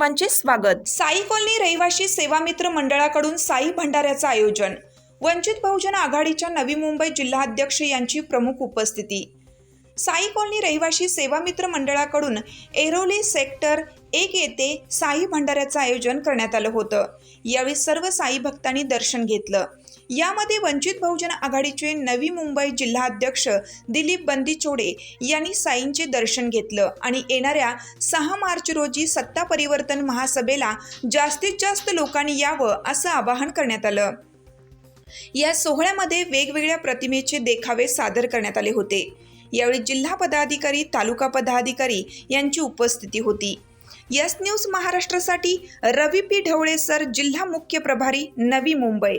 सर्वांचे स्वागत. साई कॉलनी रहिवाशी सेवा मित्र मंडळाकडून साई भंडाऱ्याचं आयोजन. वंचित बहुजन आघाडीच्या नवी मुंबई जिल्हाध्यक्ष यांची प्रमुख उपस्थिती. साई कॉलनी रहिवाशी सेवा मित्र मंडळाकडून एरोली सेक्टर एक येथे साई भंडाऱ्याचं आयोजन करण्यात आलं होतं. यावेळी सर्व साई भक्तांनी दर्शन घेतलं. यामध्ये वंचित बहुजन आघाडीचे नवी मुंबई जिल्हाध्यक्ष दिलीप बंदीचोडे यांनी साईंचे दर्शन घेतलं आणि येणाऱ्या सहा मार्च रोजी सत्ता परिवर्तन महासभेला जास्तीत जास्त लोकांनी यावं असं आवाहन करण्यात आलं. या सोहळ्यामध्ये वेगवेगळ्या प्रतिमेचे देखावे सादर करण्यात आले होते. यावेळी जिल्हा पदाधिकारी तालुका पदाधिकारी यांची उपस्थिती होती. यस न्यूज महाराष्ट्रासाठी रवी पी ढवळे सर जिल्हा मुख्य प्रभारी नवी मुंबई.